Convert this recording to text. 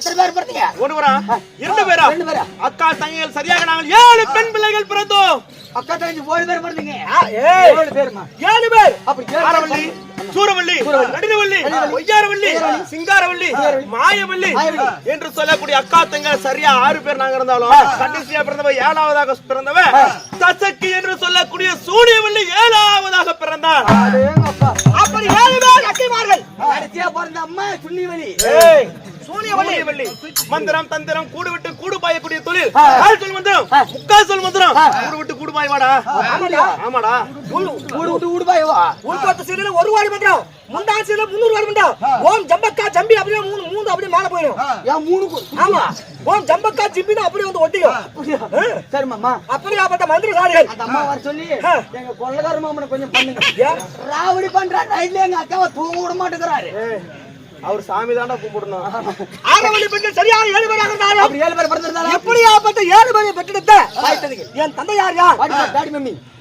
எத்தனை பேர் பிறந்தீங்க? ஒருவரா? இரண்டு பேரா? ரெண்டு பேரா? அக்கா தங்கைகள் சரியாக நாங்கள் ஏழு பெண் பிள்ளைகள் பிறந்தோம். அக்கா தங்கச்சி ஏழு பேர் பிறந்தீங்க. ஏழு பேருமா? ஏழு பேர். அப்படி ஆரவள்ளி சூரவள்ளி நடுவள்ளி ஒய்யாரவள்ளி சிங்காரவள்ளி மாயவள்ளி. என்று சொல்லக்கூடிய அக்கா தங்க சரியா ஆறு பேர் நாங்க இருந்தாலும் கடைசியா பிறந்தவ ஏழாவதாக பிறந்தவ தசக்கி என்று சொல்லக்கூடிய சூரியவள்ளி ஏழாவதாக பிறந்தார். அப்படி ஏழு பேர் அக்கைமார்கள் கடைசியா பிறந்த அம்மா சுண்ணிவலி சூரியவள்ளி மந்திரம் தந்திரம் கூடு விட்டு கூடு பாயக்கூடிய தொழில். கால் சொல் மந்திரம் முக்கால் சொல் மந்திரம். கூடு விட்டு கூடு ஆமாடா. ஊடு விட்டு பாயவா சீரியல ஒரு வாடி மந்திரம். முந்தான சீரியல முந்நூறு வாடி மந்திரம். ஓம் ஜம்பக்கா ஜம்பி அப்படியே மூணு மூணு அப்படியே மேல போயிடும். ஏன் மூணு ஆமா. ஓம் ஜம்பக்கா ஜிம்பின்னு அப்படியே வந்து ஒட்டிக்கும்? சரி மாமா அப்படியாப்பட்ட மந்திரசாலிகள் அந்த அம்மா வர சொல்லி. எங்க கொள்ளக்கார மாமனை கொஞ்சம் பண்ணுங்க? ராவடி பண்றா நைட்ல எங்க அக்காவை தூங்க விட மாட்டேங்கிறாரு. அவர் சாமி தாண்டா கும்பிடணும். ஆரவழி பெண்கள் சரியாக ஏழு பேராக இருந்தாலும் அப்படி ஏழு பேர் பிறந்திருந்தாலும் எப்படியாப்பட்ட ஏழு பேரை பெற்றெடுத்த? என் தந்தை யார் யார்? Daddy mummy.